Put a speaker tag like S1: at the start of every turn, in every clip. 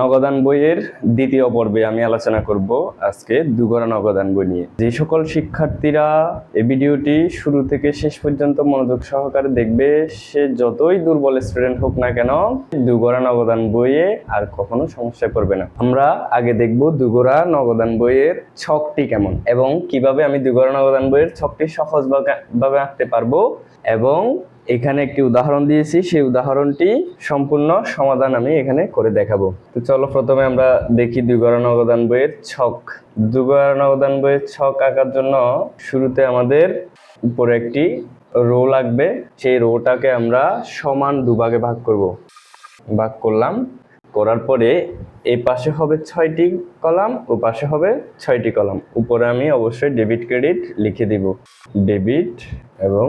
S1: নগদান বইয়ের দ্বিতীয় পর্বে আমি আলোচনা করব আজকে দুগরা নগদান বই নিয়ে। যে সকল শিক্ষার্থীরা এই ভিডিওটি শুরু থেকে শেষ পর্যন্ত মনোযোগ সহকারে দেখবে, সে যতই দুর্বল স্টুডেন্ট হোক না কেন দুগরা নগদান বইয়ে আর কখনো সমস্যা করবে না। আমরা আগে দেখব দুগরা নগদান বইয়ের ছকটি কেমন এবং কীভাবে আমি দুগরা নগদান বইয়ের ছকটি সহজভাবে আঁকতে পারব এবং এখানে একটি উদাহরণ দিয়েছি, সেই উদাহরণটি সম্পূর্ণ সমাধান আমি এখানে করে দেখাবো। তো চলো প্রথমে আমরা দেখি দুগরা নগদান বইয়ের ছক। দুগড়া নগদান বইয়ের ছক আঁকার জন্য শুরুতে আমাদের উপরে একটি রো লাগবে। সেই রোটাকে আমরা সমান দুভাগে ভাগ করব। ভাগ করলাম। করার পরে এই পাশে হবে ছয়টি কলাম, ও পাশে হবে ছয়টি কলাম। উপরে আমি অবশ্যই ডেবিট ক্রেডিট লিখে দিব। ডেবিট এবং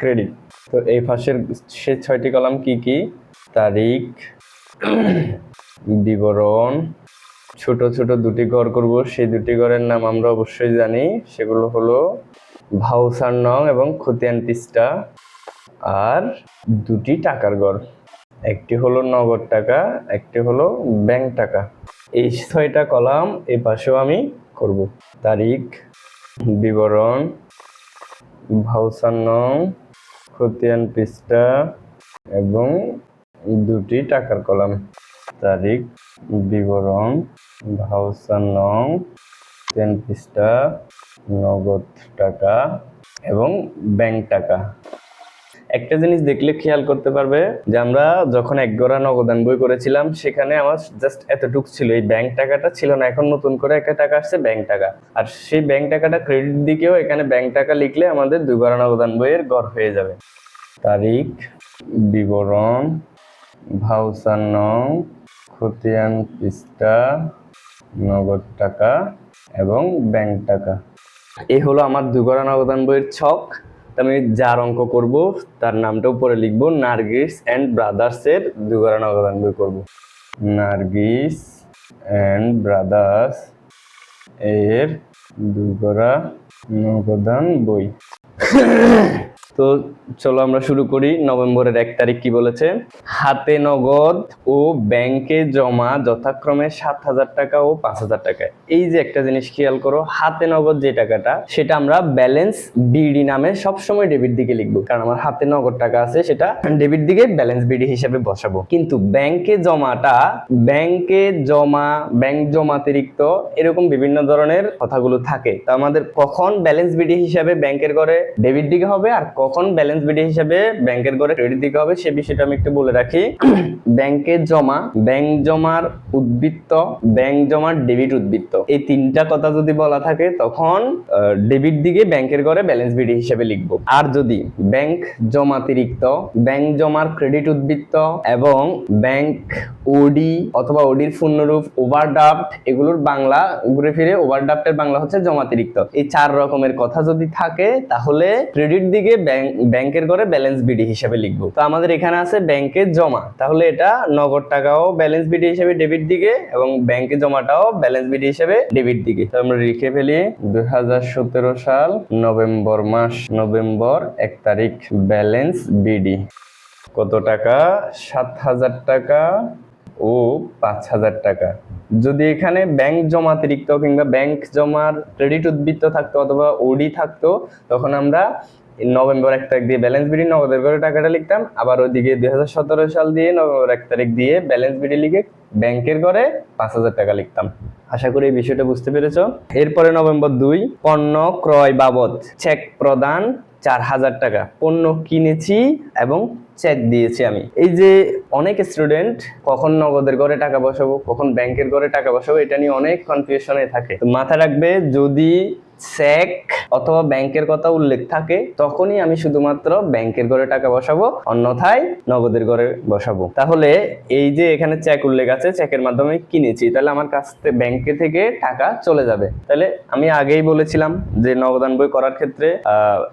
S1: ক্রেডিট তো এই পাশের সে ছয়টি কলাম কি কি? তারিখ, বিবরণ, ছোট ছোট দুটি ঘর করব, সেই দুটি ঘরের নাম আমরা অবশ্যই জানি। সেগুলো হলো ভাউসার নং এবং খতিয়ান পৃষ্ঠা আর দুটি টাকার ঘর। একটি হলো নগদ টাকা, একটি হলো ব্যাংক টাকা। এই ছয়টা কলাম এ পাশেও আমি করব। তারিখ, বিবরণ ভাউসার নং, খতিয়ান পৃষ্ঠা এবং দুটি টাকার কলাম। তারিখ, বিবরণ ভাউসার নং, খতিয়ান পৃষ্ঠা, নগদ টাকা এবং ব্যাংক টাকা। একটা জিনিস দেখলে খেয়াল করতে পারবে যে আমরা যখন এক গড়া নগদান বই করেছিলাম, সেখানে আমার জাস্ট এতটুক ছিল। এই ব্যাংক টাকাটা ছিল না। এখন নতুন করে একটা টাকা আসছে ব্যাংক টাকা। আর সেই ব্যাংক টাকাটা ক্রেডিট দিকেও এখানে ব্যাংক টাকা লিখলে আমাদের দুই গড়া নগদান বইয়ের গড় হয়ে যাবে। তারিখ, বিবরণ ভাউসার নং, খতিয়ান পৃষ্ঠা, নগদ টাকা এবং ব্যাংক টাকা। এই হলো আমার দুগড়া নগদান বইয়ের ছক। আমি যার অঙ্ক করব, তার নামটা উপরে লিখব, নার্গিস অ্যান্ড ব্রাদার্সের দুগরান নগদান বই করব। নার্গিস অ্যান্ড ব্রাদার্স এর দুগড়া নগদান বই। তো চলো আমরা শুরু করি। নভেম্বরের এক তারিখ কি বলেছে? হাতে নগদ ও ব্যাংকে জমা যথাক্রমে সাত হাজার টাকা ও পাঁচ হাজার টাকা। এই যে একটা জিনিস খেয়াল করো, হাতে নগদ যে টাকাটা, সেটা আমরা ব্যালেন্স বিডি নামে সবসময় ডেবিট দিকে লিখব। কারণ আমার হাতে নগদ টাকা আছে, সেটা ডেবিট দিকে ব্যালেন্স বিডি হিসেবে বসাবো। কিন্তু ব্যাংকে জমাটা, ব্যাংকে জমা, ব্যাংক জমাতিরিক্ত এরকম বিভিন্ন ধরনের কথাগুলো থাকে। তো আমাদের কখন ব্যালেন্স বিডি হিসাবে ব্যাংকের ঘরে ডেবিট দিকে হবে আর কখন ব্যালেন্স বিডি হিসাবে ব্যাংকের ঘরে ক্রেডিট দিকে হবে সে বিষয়টা আমি একটু বলে রাখি। ব্যাংকে জমা, ব্যাংক জমার উদ্বৃত্ত, ব্যাংক জমার ডেবিট উদ্বৃত্ত। এই তিনটা কথা যদি বলা থাকে, তখন ডেবিট দিকে ব্যাংকের ঘরে ব্যালেন্স বিডি হিসেবে লিখব। আর যদি ব্যাংক জমাতিরিক্ত ব্যাংক জমার ক্রেডিট উদ্বৃত্ত এবং ব্যাংক ওডি অথবা ওডির পূর্ণরূপ ওভারড্রাফট এগুলোর বাংলা ঘুরে ফিরে ওভারড্রাফটের বাংলা হচ্ছে জমাতিরিক্ত এই চার রকমের কথা যদি থাকে, তাহলে ক্রেডিট দিকে ব্যাংক ব্যাংকের ঘরে ব্যালেন্স বিডি হিসাবে লিখব। তো আমাদের এখানে আছে ব্যাংকে জমা। তাহলে এটা নগদ টাকাও ব্যালেন্স বিডি হিসেবে ডেবিট দিকে এবং ব্যাংকে জমাটাও ব্যালেন্স বিডি হিসেবে ডেবিট দিকে। তো আমরা লিখে ফেলি, দুই সাল, নভেম্বর মাস, নভেম্বর এক তারিখ ব্যালেন্স বিডি কত টাকা? সাত হাজার টাকা ও পাঁচ হাজার টাকা। যদি এখানে ব্যাংক জমাতিরিক্ত কিংবা ব্যাংক জমার ক্রেডিট উদ্বৃত্ত থাকতো অথবা ওডি থাকতো, তখন আমরা নভেম্বর এক তারিখ দিয়ে ব্যালেন্স বিডি নগদের করে টাকাটা লিখতাম। আবার ওইদিকে দুই সাল দিয়ে নভেম্বর এক তারিখ দিয়ে ব্যালেন্স বিডি লিখে ব্যাংকের করে পাঁচ হাজার টাকা লিখতাম। আশা করি এই বিষয়টা বুঝতে পেরেছ। এরপরে নভেম্বর দুই, পণ্য ক্রয় বাবদ চেক প্রদান চার হাজার টাকা। পণ্য কিনেছি এবং চেক দিয়েছি আমি। এই যে অনেক স্টুডেন্ট কখন নগদের ঘরে টাকা বসাবো, কখন ব্যাংকের ঘরে টাকা বসাবো, এটা নিয়ে অনেক কনফিউশনে থাকে। তো মাথায় রাখবে, যদি চেক অথবা ব্যাংকের কথা উল্লেখ থাকে, তখনই আমি শুধুমাত্র ব্যাংকের ঘরে টাকা বসাবো, অন্যথায় নগদের ঘরে বসাবো। তাহলে এই যে এখানে চেক উল্লেখ আছে চেকের মাধ্যমে কিনেছি, তাহলে আমার কাছ থেকে ব্যাংকে থেকে টাকা চলে যাবে। তাহলে আমি আগেই বলেছিলাম যে নগদান বই করার ক্ষেত্রে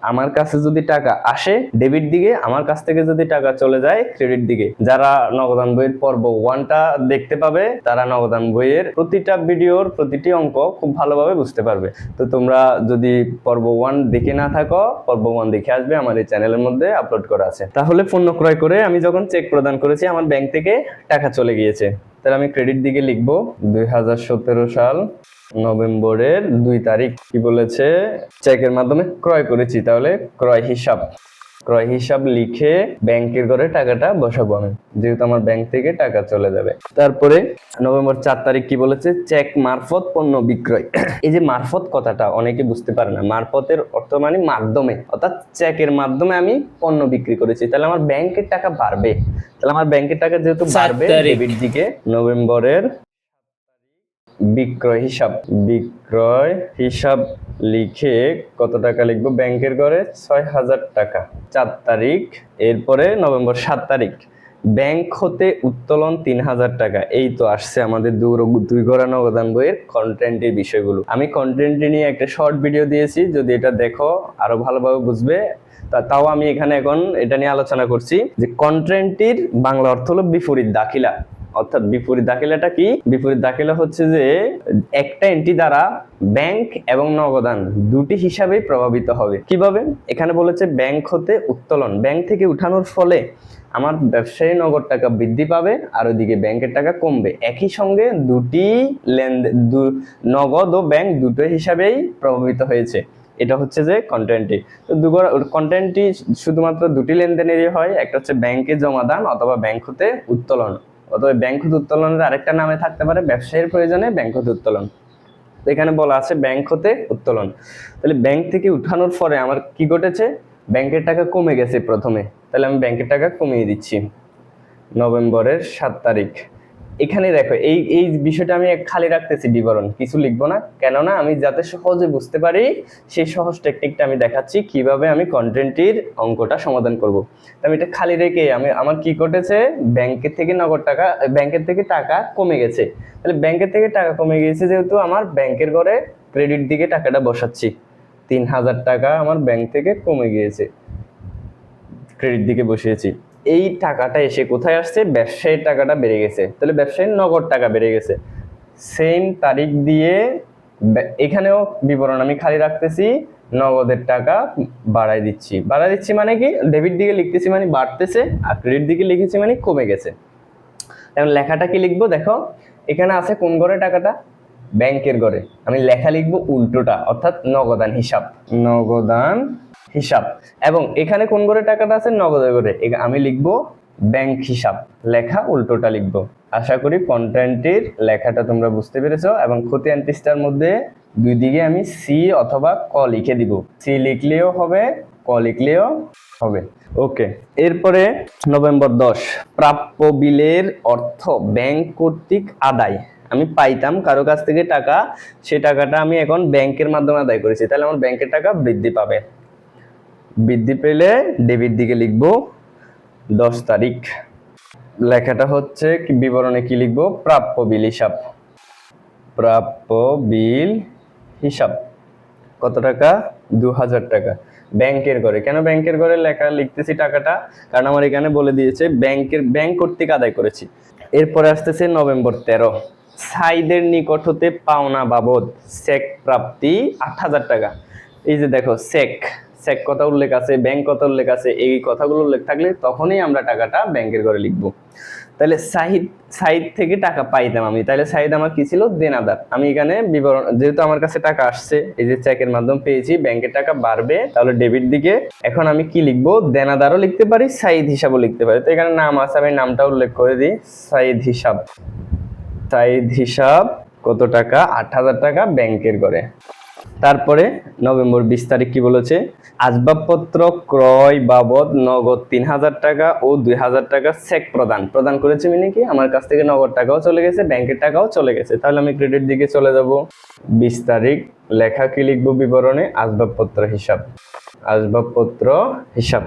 S1: আমার কাছে যদি টাকা আসে ডেবিট দিকে, আমার কাছ থেকে যদি টাকা চলে যায় ক্রেডিট দিকে। যারা নগদান বইয়ের পর্ব ওয়ানটা দেখতে পাবে, তারা নগদান বইয়ের প্রতিটা ভিডিওর প্রতিটি অঙ্ক খুব ভালোভাবে বুঝতে পারবে। তো তোমরা তোমরা যদি পর্ব ওয়ান দেখে না থাকো, পর্ব ওয়ান দেখে আসবে আমার এই চ্যানেলের মধ্যে আপলোড করা আছে। তাহলে পণ্য ক্রয় করে আমি যখন চেক প্রদান করেছি, আমার ব্যাংক থেকে টাকা চলে গিয়েছে। তাহলে আমি ক্রেডিট দিকে লিখব, দুই হাজার সতেরো সাল নভেম্বরের দুই তারিখ। কি বলেছে? চেকের মাধ্যমে ক্রয় করেছি, তাহলে ক্রয় হিসাব। ক্রয় হিসাব লিখে ব্যাংকের ঘরে টাকাটা বসাবো আমি যেহেতু আমার ব্যাংক থেকে টাকা চলে যাবে। তারপরে নভেম্বর চার তারিখ কি বলেছে? চেক মারফত পণ্য বিক্রয়। এই যে মারফত কথাটা অনেকে বুঝতে পারে না। মারফতের অর্থ মানে মাধ্যমে অর্থাৎ চেকের মাধ্যমে আমি পণ্য বিক্রি করেছি। তাহলে আমার ব্যাংকের টাকা বাড়বে। তাহলে আমার ব্যাংকের টাকা যেহেতু বাড়বে ডেবিট দিকে নভেম্বরের বিক্রয় হিসাব। বিক্রয় হিসাব লিখে কত টাকা লিখব? ব্যাংকের ঘরে ছয় হাজার টাকা। চার তারিখ, এরপরে নভেম্বর সাত তারিখ। ব্যাংক হতে উত্তোলন তিন হাজার টাকা। এই তো আসছে আমাদের দূর দুই গড়া নগদান বইয়ের কন্টেন্টের বিষয়গুলো। আমি কন্টেন্ট নিয়ে একটা শর্ট ভিডিও দিয়েছি, যদি এটা দেখো, আরও ভালোভাবে বুঝবে। তাও আমি এখানে এখন এটা নিয়ে আলোচনা করছি যে কন্টেন্টটির বাংলা অর্থ হলো বিপরীত, দাখিলা। অর্থাৎ বিপরীত দাখিলাটা কি? বিপরীত দাখিলা হচ্ছে যে একটা এন্ট্রি দ্বারা ব্যাংক এবং নগদান দুটি হিসাবেই প্রভাবিত হবে। কীভাবে? এখানে বলেছে ব্যাংক হতে উত্তোলন। ব্যাংক থেকে উঠানোর ফলে আমার ব্যবসায়ী নগদ টাকা বৃদ্ধি পাবে আর ওইদিকে ব্যাংকের টাকা কমবে। একই সঙ্গে দুটি লেনদেন নগদ ও ব্যাংক দুটো হিসাবেই প্রভাবিত হয়েছে। এটা হচ্ছে যে কন্টেন্টটি তো দুগর কন্টেন্টটি শুধুমাত্র দুটি লেনদেনেরই হয়, একটা হচ্ছে ব্যাংকে জমাদান অথবা ব্যাংক হতে উত্তোলন। অথবা ব্যাংক হতে উত্তোলনের আরেকটা নামে থাকতে পারে, ব্যবসায়ীর প্রয়োজনে ব্যাংক হতে উত্তোলন। এখানে বলা আছে ব্যাংক হতে উত্তোলন। তাহলে ব্যাংক থেকে উঠানোর পরে আমার কি ঘটেছে? ব্যাংকের টাকা কমে গেছে প্রথমে। তাহলে আমি ব্যাংকের টাকা কমিয়ে দিচ্ছি। নভেম্বরের সাত তারিখ। এখানে দেখো, এই এই বিষয়টা আমি খালি রাখতেছি বিবরণ, কিছু লিখব না। কেননা আমি যাতে সহজে বুঝতে পারি, সেই সহজ টেকনিকটা আমি দেখাচ্ছি, কীভাবে আমি কন্টেন্টটির অঙ্কটা সমাধান করব। আমি এটা খালি রেখে আমি, আমার কি ঘটেছে, ব্যাংকের থেকে নগদ টাকা, ব্যাংকের থেকে টাকা কমে গেছে। তাহলে ব্যাংকের থেকে টাকা কমে গিয়েছে যেহেতু আমার ব্যাংকের ঘরে ক্রেডিট দিকে টাকাটা বসাচ্ছি। তিন হাজার টাকা আমার ব্যাংক থেকে কমে গিয়েছে ক্রেডিট দিকে বসিয়েছি। এই টাকাটা এসে কোথায় আসছে? ব্যবসায়ীর টাকাটা বেড়ে গেছে। তাহলে ব্যবসায়ীর নগদ টাকা বেড়ে গেছে। সেম তারিখ দিয়ে এখানেও বিবরণ আমি খালি রাখতেছি, নগদের টাকা বাড়াই দিচ্ছি। বাড়াই দিচ্ছি মানে কি? ডেবিট দিকে লিখতেছি মানে বাড়তেছে, আর ক্রেডিট দিকে লিখেছি মানে কমে গেছে। এখন লেখাটা কি লিখব? দেখো, এখানে আছে কোন ঘরে টাকাটা? ব্যাংকের ঘরে। আমি লেখা লিখব উল্টোটা, অর্থাৎ নগদান হিসাব। নগদান হিসাব। এবং এখানে কোন ঘরে টাকাটা আছে? নগদের ঘরে। আমি লিখব ব্যাংক হিসাব। লেখা উল্টোটা লিখব। আশা করি কন্টেন্টের লেখাটা তোমরা বুঝতে পেরেছ এবং খতিয়ান পৃষ্ঠার মধ্যে দুই দিকে আমি সি অথবা ক লিখে দিব। সি লিখলেও হবে, ক লিখলেও হবে। ওকে, এরপরে নভেম্বর দশ। প্রাপ্য বিলের অর্থ ব্যাংক কর্তৃক আদায়। আমি পাইতাম কারও কাছ থেকে টাকা, সে টাকাটা আমি এখন ব্যাংকের মাধ্যমে আদায় করেছি। তাহলে আমার ব্যাংকের টাকা বৃদ্ধি পাবে। বৃদ্ধি পেলে ডেবিট দিকে লিখব দশ তারিখ। লেখাটা হচ্ছে বিবরণে কি লিখব? প্রাপ্য বিল হিসাব। প্রাপ্য বিল হিসাব। কত টাকা? দু হাজার টাকা। ব্যাংকের ঘরে। কেন ব্যাংকের ঘরে লেখা, লিখতেছি টাকাটা? কারণ আমার এখানে বলে দিয়েছে, ব্যাংকের, ব্যাংক কর্তৃক আদায় করেছি। এরপরে আসতেছে নভেম্বর তেরো। সাইদের নিকট হতে পাওনা বাবদ চেক প্রাপ্তি আট হাজার টাকা। এই যে দেখো চেক চেক কথা উল্লেখ আছে ব্যাংক কথা উল্লেখ আছে, এই কথাগুলো উল্লেখ থাকলে তখনই আমরা টাকাটা ব্যাংকের ঘরে লিখব। তাহলে সাহিদ সাইদ থেকে টাকা পাইতাম আমি। তাহলে সাইদ আমার কি ছিল? দেনাদার। আমি এখানে বিবরণ, যেহেতু আমার কাছে টাকা আসছে, এই যে চেকের মাধ্যমে পেয়েছি ব্যাংকের টাকা বাড়বে, তাহলে ডেবিট দিকে এখন আমি কি লিখব? দেনাদারও লিখতে পারি সাইদ হিসাবও লিখতে পারি। তো এখানে নাম আছে, আমি নামটা উল্লেখ করে দিই। সাইদ হিসাব। সাইদ হিসাব, কত টাকা? আট হাজার টাকা ব্যাংকের করে তারপরে নভেম্বর বিশ তারিখ কি বলেছে? আসবাবপত্র ক্রয় বাবদ নগদ তিন হাজার টাকা ও দুই হাজার টাকা চেক প্রদান। প্রদান করেছে মানে কি? আমার কাছ থেকে নগদ টাকাও চলে গেছে ব্যাংকের টাকাও চলে গেছে। তাহলে আমি ক্রেডিট দিকে চলে যাব। বিশ তারিখ লেখা কি লিখব বিবরণে? আসবাবপত্র হিসাব। আসবাবপত্র হিসাব।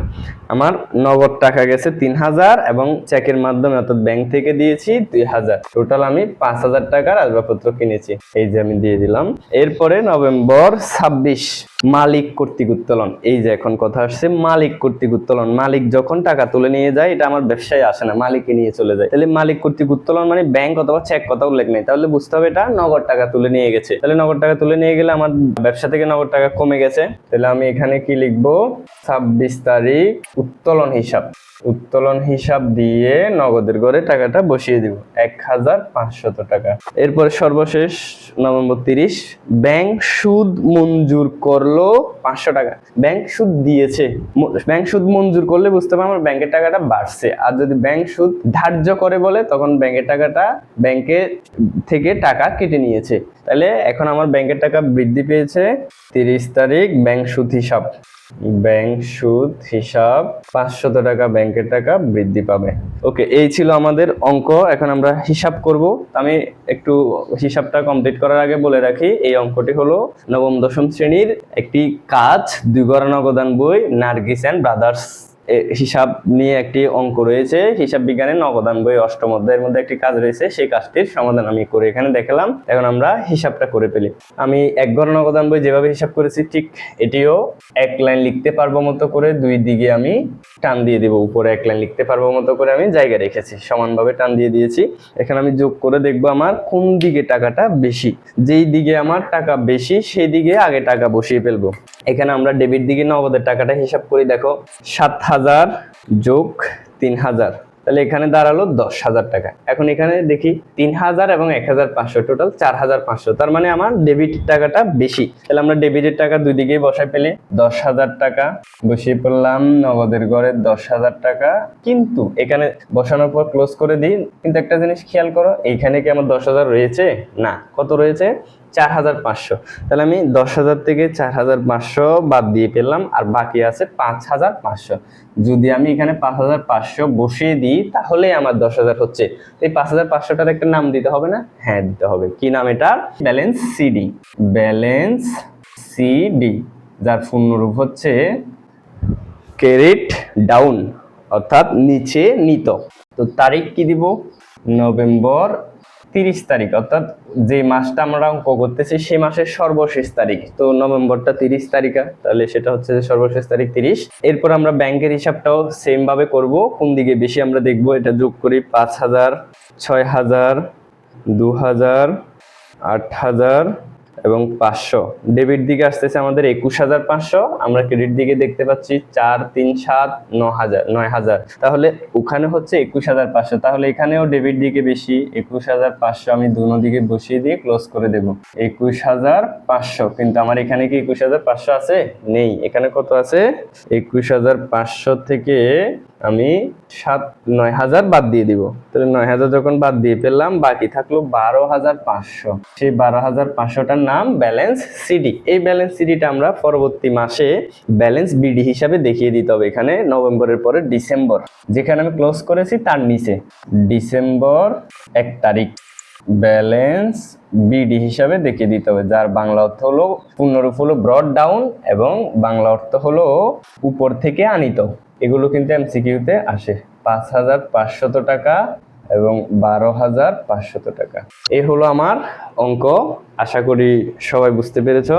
S1: আমার নগদ টাকা গেছে তিন হাজার এবং চেকের মাধ্যমে অর্থাৎ ব্যাংক থেকে দিয়েছি দুই হাজার। টোটাল আমি পাঁচ হাজার টাকার আসবাবপত্র কিনেছি। এই যে আমি দিয়ে দিলাম। এরপরে নভেম্বর ছাব্বিশ। মালিক কর্তৃক উত্তোলন। এই যে এখন কথা আসছে, মালিক কর্তৃক উত্তোলন। মালিক যখন টাকা তুলে নিয়ে যায়, এটা আমার ব্যবসায় আসে না মালিককে নিয়ে চলে যায়। তাহলে মালিক কর্তৃক উত্তোলন মানে ব্যাংক অথবা চেক কথা উল্লেখ নেই। তাহলে বুঝতে হবে এটা নগদ টাকা তুলে নিয়ে গেছে। তাহলে নগদ টাকা তুলে নিয়ে গেলে আমার ব্যবসা থেকে নগদ টাকা কমে গেছে। তাহলে আমি এখানে কি লিখব? ছাব্বিশ তারিখ, উত্তোলন হিসাব। উত্তোলন হিসাব দিয়ে নগদের ঘরে টাকাটা বসিয়ে দিব। এক হাজার পাঁচশত টাকা। এরপরে সর্বশেষ নভেম্বর তিরিশ ব্যাংক সুদ মঞ্জুর করল। পাঁচশো টাকা। ব্যাংক সুদ দিয়েছে। ব্যাংক সুদ মঞ্জুর করলে বুঝতে পারব আমার ব্যাংকের টাকাটা বাড়ছে। আর যদি ব্যাংক সুদ ধার্য করে বলে, তখন ব্যাংকের টাকাটা ব্যাংকে থেকে টাকা কেটে নিয়েছে। তাহলে এখন আমার ব্যাংকের টাকা বৃদ্ধি পেয়েছে। তিরিশ তারিখ ব্যাংক সুদ হিসাব। ব্যাংক সুদ, হিসাব, পাঁচশত টাকা ব্যাংকের টাকা বৃদ্ধি পাবে। ওকে, এই ছিল আমাদের অঙ্ক। এখন আমরা হিসাব করব। আমি একটু হিসাবটা কমপ্লিট করার আগে বলে রাখি, এই অঙ্কটি হলো নবম দশম শ্রেণির একটি কাজ, দুই গড়া নগদান বই, নার্গিস অ্যান্ড ব্রাদার্স। হিসাব নিয়ে একটি অঙ্ক রয়েছে। হিসাব বিজ্ঞানের নগদান বই অষ্টম অধ্যায়ের মধ্যে একটি কাজ রয়েছে, সেই কাজটির সমাধান আমি করে এখানে দেখালাম। এখন আমরা হিসাবটা করে ফেলি। আমি এক ঘর নগদান বই যেভাবে হিসাব করেছি, ঠিক এটিও এক লাইন লিখতে পারব মতো করে, দুই দিকে আমি টান দিয়ে দিব, উপরে এক লাইন লিখতে পারব মতো করে আমি জায়গা রেখেছি, সমানভাবে টান দিয়ে দিয়েছি। এখানে আমি যোগ করে দেখব আমার কোন দিকে টাকাটা বেশি, যেই দিকে আমার টাকা বেশি, সেই দিকে আগে টাকা বসিয়ে ফেলব। এখানে আমরা ডেবিট দিকে নগদের টাকাটা হিসাব করি, দেখো, সাত হাজার হাজার যোগ তিন হাজার। তাহলে এখানে দাঁড়াল দশ হাজার টাকা। এখন এখানে দেখি তিন হাজার এবং এক হাজার পাঁচশো টোটাল চার হাজার পাঁচশো। তার মানে আমার ডেবিট টাকাটা বেশি। তাহলে আমরা ডেবিটের টাকা দুই দিকেই বসাই পেলে দশ হাজার টাকা, বসিয়ে পড়লাম নগদের ঘরে দশ হাজার টাকা। কিন্তু এখানে বসানোর পর ক্লোজ করে দিই। কিন্তু একটা জিনিস খেয়াল করো, এইখানে কি আমার দশ হাজার রয়েছে? না। কত রয়েছে? চার হাজার পাঁচশো। তাহলে আমি দশ হাজার থেকে চার হাজার পাঁচশো বাদ দিয়ে পেলাম, আর বাকি আছে পাঁচ হাজার পাঁচশো। যদি আমি এখানে পাঁচ হাজার পাঁচশো বসিয়ে দিই তাহলে আমার দশ হাজার হচ্ছে এই পাঁচ হাজার পাঁচশোটার একটা নাম দিতে হবে না? হ্যাঁ দিতে হবে। কি নাম এটা ব্যালেন্স সিডি। ব্যালেন্স সিডি, যার পূর্ণরূপ হচ্ছে ক্রেডিট ডাউন, অর্থাৎ নিচে নিত। তো তারিখ কি দিব? নভেম্বর তিরিশ তারিখ, অর্থাৎ যে মাসটা আমরা অঙ্ক করতেছি সে মাসের সর্বশেষ তারিখ। তো নভেম্বরটা তিরিশ তারিখা, তাহলে সেটা হচ্ছে যে সর্বশেষ তারিখ তিরিশ। এরপর আমরা ব্যাংকের হিসাবটাও সেম ভাবে করব। কোন দিকে বেশি আমরা দেখব এটা যোগ করি পাঁচ হাজার, ছয় হাজার, দু হাজার, আট হাজার এবং পাঁচশো। ডেবিট দিকে আসতেছে আমাদের একুশ হাজার পাঁচশো। আমরা ক্রেডিট দিকে দেখতে পাচ্ছি চার, তিন, সাত, ন হাজার, নয় হাজার। তাহলে ওখানে হচ্ছে একুশ হাজার পাঁচশো। তাহলে এখানেও ডেবিট দিকে বেশি। একুশ হাজার পাঁচশো আমি দুনো দিকে বসিয়ে দিয়ে ক্লোজ করে দেব। একুশ হাজার পাঁচশো। কিন্তু আমার এখানে কি একুশ হাজার পাঁচশো আছে? নেই। এখানে কত আছে? একুশ হাজার পাঁচশো থেকে আমি সাত, নয় হাজার বাদ দিয়ে দিব। তাহলে নয় হাজার যখন বাদ দিয়ে পেলাম বাকি থাকল বারো হাজার পাঁচশো। সেই বারো হাজার পাঁচশোটার নাম ব্যালেন্স সিডি। এই ব্যালেন্স সিডিটা আমরা পরবর্তী মাসে ব্যালেন্স বিডি হিসাবে দেখিয়ে দিতে হবে এখানে, নভেম্বরের পরে ডিসেম্বর। যেখানে আমি ক্লোজ করেছি তার নিচে। ডিসেম্বর এক তারিখ। ব্যালেন্স বিডি হিসাবে দেখিয়ে দিতে হবে, যার বাংলা অর্থ হলো পূর্ণরূপ হলো ব্রড ডাউন এবং বাংলা অর্থ হলো উপর থেকে আনিত। এগুলো কিন্তু এমসিকিউতে আসে। পাঁচ হাজার পাঁচশত টাকা এবং বারো হাজার পাঁচশত টাকা। এ হলো আমার অঙ্ক। আশা করি সবাই বুঝতে পেরেছ।